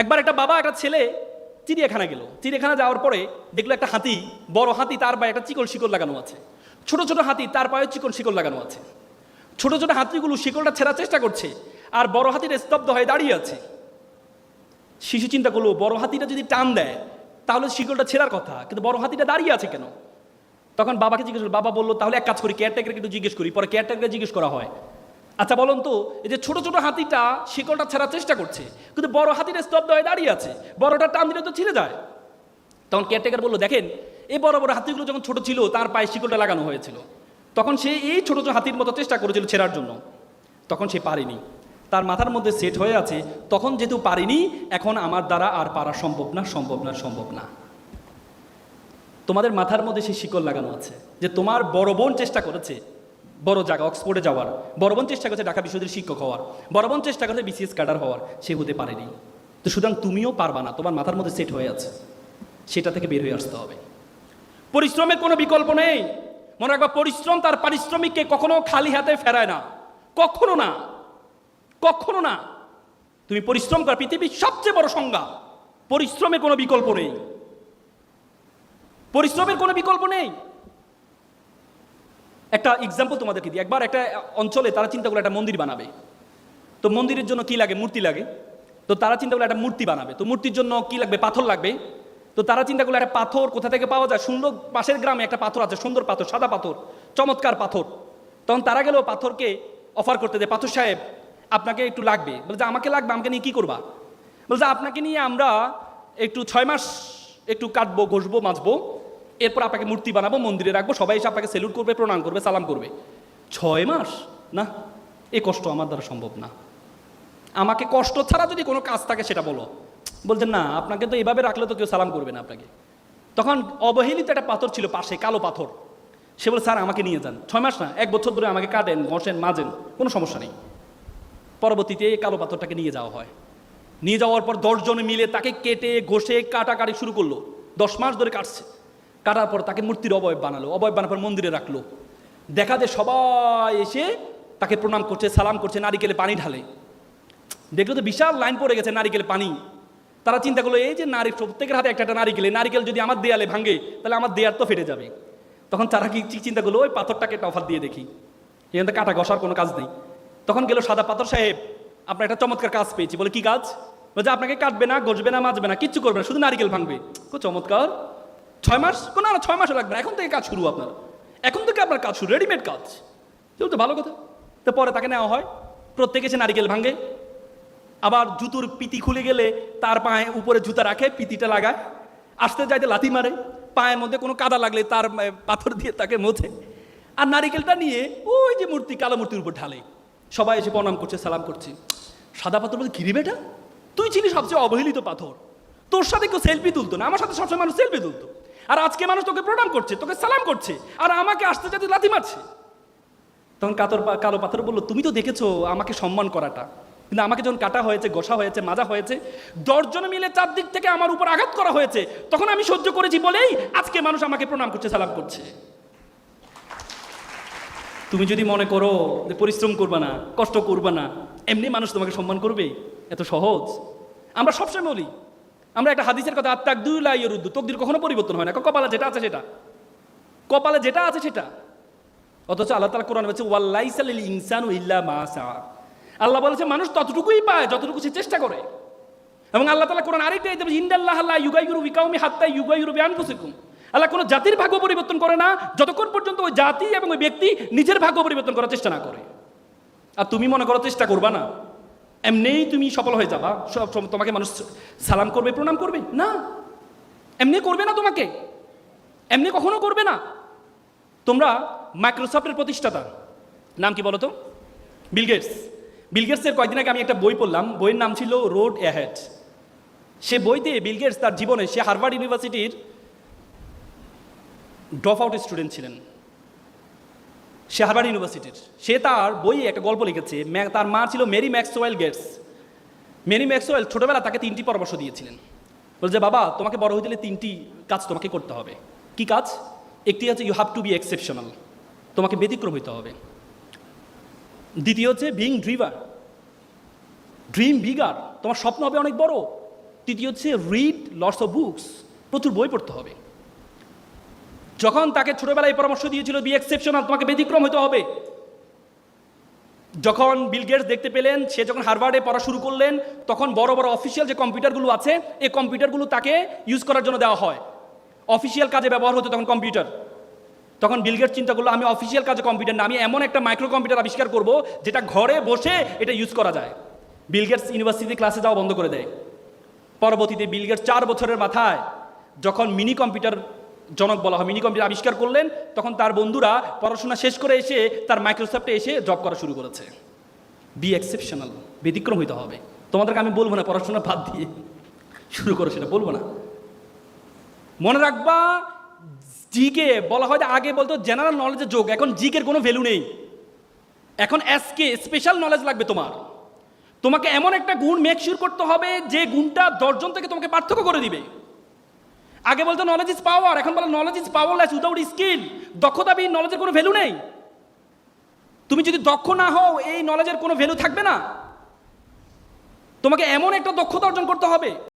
একবার একটা বাবা, একটা ছেলে চিড়িয়াখানা গেল। চিড়িয়াখানা যাওয়ার পরে দেখল একটা হাতি, বড় হাতি তার পায়ে একটা চিকন শিকল লাগানো আছে। ছোট ছোট হাতি তার পায়ে চিকন শিকল লাগানো আছে। ছোট ছোট হাতিগুলো শিকলটা ছেঁড়ার চেষ্টা করছে আর বড় হাতির স্তব্ধ হয়ে দাঁড়িয়ে আছে। শিশু চিন্তা করল, বড় হাতিটা যদি টান দেয়, তাহলে শিকলটা ছেঁড়ার কথা, কিন্তু বড় হাতিটা দাঁড়িয়ে আছে কেন? তখন বাবাকে জিজ্ঞেস করল, বাবা বলল, তাহলে এক কাজ করি কেয়ারটেকারকে একটু জিজ্ঞেস করি, পরে কেয়ারটেকারকে জিজ্ঞেস করা হয়। আচ্ছা বলুন তো, এই যে ছোট ছোট হাতিটা শিকলটা ছাড়ার চেষ্টা করছে, কিন্তু বড় হাতিটা স্তব্ধ হয়ে দাঁড়িয়ে আছে, বড়টা টান দিলে তো ছিঁড়ে যায়। তখন কেয়ারটেকার বলল, দেখেন, এই বড় বড় হাতিগুলো যখন ছোট ছিল, তার পায়ে শিকলটা লাগানো হয়েছিল। তখন সে এই ছোট ছোট হাতির মতো চেষ্টা করেছিল ছেঁড়ার জন্য। তখন সে পারেনি। তার মাথার মধ্যে সেট হয়ে আছে, তখন যেহেতু পারিনি, এখন আমার দ্বারা আর পারা সম্ভব না সম্ভব না সম্ভব না। তোমাদের মাথার মধ্যে সেই শিকল লাগানো আছে, যে তোমার বড় বোন চেষ্টা করেছে বড় জায়গা, অক্সফোর্ডে যাওয়ার। বড় বোন চেষ্টা করেছে ঢাকা বিশ্ববিদ্যালয়ের শিক্ষক হওয়ার। বড় বোন চেষ্টা করেছে বিসিএস ক্যাডার হওয়ার। সে হতে পারেনি। তো সুতরাং তুমিও পারবা না। তোমার মাথার মধ্যে সেট হয়ে আছে। সেটা থেকে বের হয়ে আসতে হবে। পরিশ্রমের কোনো বিকল্প নেই। মনে রাখবা, পরিশ্রম তার পারিশ্রমিককে কখনো খালি হাতে ফেরায় না। কখনো না। কখনো না। তুমি পরিশ্রম কর পৃথিবীর সবচেয়ে বড় সংজ্ঞা। পরিশ্রমের কোনো বিকল্প নেই। পরিশ্রমের কোনো বিকল্প নেই। একটা এক্সাম্পল তোমাদেরকে দিই। একবার একটা অঞ্চলে তারা চিন্তা করল একটা মন্দির বানাবে। তো মন্দিরের জন্য কি লাগে? মূর্তি লাগে। তো তারা চিন্তা করল একটা মূর্তি বানাবে। তো মূর্তির জন্য কি লাগবে? পাথর লাগবে। তো তারা চিন্তা করল একটা পাথর কোথা থেকে পাওয়া যায়? সুন্দর পাশের গ্রামে একটা পাথর আছে, সুন্দর পাথর, সাদা পাথর, চমৎকার পাথর। তখন তারা গেল পাথরকে অফার করতে যে, পাথর সাহেব, আপনাকে একটু লাগবে। বলে যে, আমাকে লাগবে, আমাকে নিয়ে কী করবা? বলছে আপনাকে নিয়ে আমরা একটু ছয় মাস একটু কাটবো, ঘষবো, মাজবো। এরপর আপনাকে মূর্তি বানাবো, মন্দিরে রাখব, সবাই এসে আপনাকে সেলুট করবে, প্রণাম করবে, সালাম করবে। ছয় মাস? না, এ কষ্ট আমার দ্বারা সম্ভব না। আমাকে কষ্ট ছাড়া যদি কোনো কাজ থাকে সেটা বলো। বলছেন না, আপনাকে তো এভাবে রাখলে তো কেউ সালাম করবে না আপনাকে। তখন অবহেলিত একটা পাথর ছিল পাশে, কালো পাথর। সে বলে, স্যার, আমাকে নিয়ে যান। ছয় মাস না, এক বছর ধরে আমাকে কাটেন ঘষেন, মাজেন, কোনো সমস্যা নেই। পরবর্তীতে এই কালো পাথরটাকে নিয়ে যাওয়া হয়। নিয়ে যাওয়ার পর দশজনে মিলে তাকে কেটে, ঘষে, কাটাকাটি শুরু করল। দশ মাস ধরে কাটছে। কাটার পর তাকে মূর্তির অবয়ব বানালো, অবয়ব বানার পর মন্দিরে রাখল। দেখা যায় সবাই এসে তাকে প্রণাম করছে, সালাম করছে নারিকেলে পানি ঢালে। দেখল তো বিশাল লাইন পড়ে গেছে নারিকেলে পানি। তারা চিন্তা করল, এই যে নারী, প্রত্যেকের হাতে একটা একটা নারিকেলে নারিকেল যদি আমার দেয়ালে ভাঙে, তাহলে আমার দেয়ার তো ফেটে যাবে। তখন তারা কি চিন্তা করল, ওই পাথরটাকে একটা অফার দিয়ে দেখি। এখান থেকে কাটা ঘষার কোনো কাজ নেই। তখন গেল সাদা পাথর, সাহেব, আপনার একটা চমৎকার কাজ পেয়েছি। বলে, কি কাজ? বলছে, আপনাকে কাটবে না গজবে না, মাজবে না, কিচ্ছু করবে না, শুধু নারিকেল ভাঙবে। খুব চমৎকার। ছয় মাস? কোনো না, ছয় মাসও লাগবে না। এখন থেকে কাজ শুরু আপনার। এখন থেকে আপনার কাজ শুরু রেডিমেড কাজ। সেগুলো তো ভালো কথা। তো পরে তাকে নেওয়া হয়। প্রত্যেকে এসে নারিকেল ভাঙে। আবার জুতোর পিতি খুলে গেলে তার পায়ে উপরে জুতা রাখে, পিতিটা লাগায়। আসতে যাইতে লাথি মারে। পায়ের মধ্যে কোনো কাদা লাগলে তার পাথর দিয়ে তাকে মোছে। আর নারিকেলটা নিয়ে ওই যে মূর্তি, কালো মূর্তির উপর ঢালে। সবাই এসে প্রণাম করছে, সালাম করছে। সাদা পাথর বলতে কিরি বেটা? তুই ছিলি সবচেয়ে অবহেলিত পাথর। তোর সাথে কেউ সেলফি তুলতো না, আমার সাথে সবসময় মানুষ সেলফি তুলতো। আর আজকে মানুষ তোকে প্রণাম করছে, তোকে সালাম করছে, আর আমাকে আসতে যাতে লাথি মারছে। তখন কাতর কালো পাথর বলল, তুমি তো দেখেছ আমাকে সম্মান করাটা। কিন্তু আমাকে যখন কাটা হয়েছে গোসা হয়েছে, মাজা হয়েছে, দশজন মিলে চারদিক থেকে আমার উপর আঘাত করা হয়েছে, তখন আমি সহ্য করেছি বলেই আজকে মানুষ আমাকে প্রণাম করছে, সালাম করছে। তুমি যদি মনে করো যে পরিশ্রম করবে না, কষ্ট করবে না, এমনি মানুষ তোমাকে সম্মান করবে? এত সহজ। আমরা সবসময় বলি আমরা একটা হাদিসের কথা আত্মাক দুই লাইয়ের উদ্দু তকদির কখনো পরিবর্তন হয় না। কপালে যেটা আছে সেটা। কপালে যেটা আছে সেটা। অথচ আল্লাহ তালা কোরআন বলছে ওয়াল্লাইসালিল ইনসানু ইল্লা মা আল্লাহ বলেছে, মানুষ ততটুকুই পায়, যতটুকু সে চেষ্টা করে। এবং আল্লাহ তালা কোরআন আরেকটা দেবে ইন্দাল্লাহ আল্লাহ ইউগাইরু বিকাউমি হাত্তা ইউগাইরু বিআনফুসিকুম। আল্লাহ কোনো জাতির ভাগ্য পরিবর্তন করে না, যতক্ষণ পর্যন্ত ওই জাতি এবং ওই ব্যক্তি নিজের ভাগ্য পরিবর্তন করার চেষ্টা না করে। আর তুমি মনে করো চেষ্টা করবা না। এমনিই তুমি সফল হয়ে যাবা। সব তোমাকে মানুষ সালাম করবে, প্রণাম করবে? না। এমনি করবে না তোমাকে। এমনি কখনো করবে না। তোমরা মাইক্রোসফটের প্রতিষ্ঠাতা। নাম কি বলো তো বিল গেটস। বিল গেটসের কয়েকদিন আগে আমি একটা বই পড়লাম। বইয়ের নাম ছিল রোড অ্যাহেড সে বইতে বিল গেটস তার জীবনে সে হার্ভার্ড ইউনিভার্সিটির ড্রপ আউট স্টুডেন্ট ছিলেন। সে ইউনিভার্সিটির। সে তার বইয়ে একটা গল্প লিখেছে। তার মা ছিল Mary Maxwell Gates. Mary Maxwell ছোটবেলা তাকে তিনটি পরামর্শ দিয়েছিলেন। বলছে, বাবা, তোমাকে বড় হয়ে গেলে তিনটি কাজ তোমাকে করতে হবে। কি কাজ? একটি হচ্ছে you have to be exceptional তোমাকে ব্যতিক্রম হইতে হবে। দ্বিতীয় হচ্ছে বিং ড্রিভার ড্রিম বিগার তোমার স্বপ্ন হবে অনেক বড়। তৃতীয় হচ্ছে রিড লটস অফ বুকস প্রচুর বই পড়তে হবে। যখন তাকে ছোটবেলায় পরামর্শ দিয়েছিল বি এক্সেপশনাল তোমাকে ব্যতিক্রম হতে হবে। যখন বিল গেটস দেখতে পেলেন, সে যখন হারভার্ডে পড়া শুরু করলেন, তখন বড় বড় অফিসিয়াল যে কম্পিউটারগুলো আছে এই কম্পিউটারগুলো তাকে ইউজ করার জন্য দেওয়া হয়। অফিসিয়াল কাজে ব্যবহার হতো তখন কম্পিউটার। তখন বিল গেটস চিন্তা করল, আমি অফিসিয়াল কাজে কম্পিউটার না, আমি এমন একটা মাইক্রো কম্পিউটার আবিষ্কার করব, যেটা ঘরে বসে এটা ইউজ করা যায়। বিল গেটস ইউনিভার্সিটি ক্লাসে যাওয়া বন্ধ করে দেয়। পরবর্তীতে বিল গেটস চার বছরের মাথায় যখন মিনি কম্পিউটার জনক বলা হয়। মিনি কম্পিউটার আবিষ্কার করলেন, তখন তার বন্ধুরা পড়াশোনা শেষ করে এসে তার মাইক্রোসফটে এসে জব করা শুরু করেছে। বি এক্সেপশনাল ব্যতিক্রম হইতে হবে। তোমাদেরকে আমি বলব না, পড়াশোনা বাদ দিয়ে শুরু করো সেটা, বলব না। মনে রাখবা জিকে বলা হয় আগে বলতো জেনারেল নলেজের যোগ, এখন জিকের কোনো ভ্যালু নেই। এখন এসকে স্পেশাল নলেজ লাগবে তোমার। তোমাকে এমন একটা গুণ মেক শিওর করতে হবে যে গুণটা দশজন থেকে তোমাকে পার্থক্য করে দিবে। আগে বলতো নলেজ ইজ পাওয়ার এখন বলো knowledge is powerless without skill দক্ষতা বিহীন নলেজের কোনো ভ্যালু নেই। তুমি যদি দক্ষ না হও, এই নলেজের কোনো ভ্যালু থাকবে না। তোমাকে এমন একটা দক্ষতা অর্জন করতে হবে।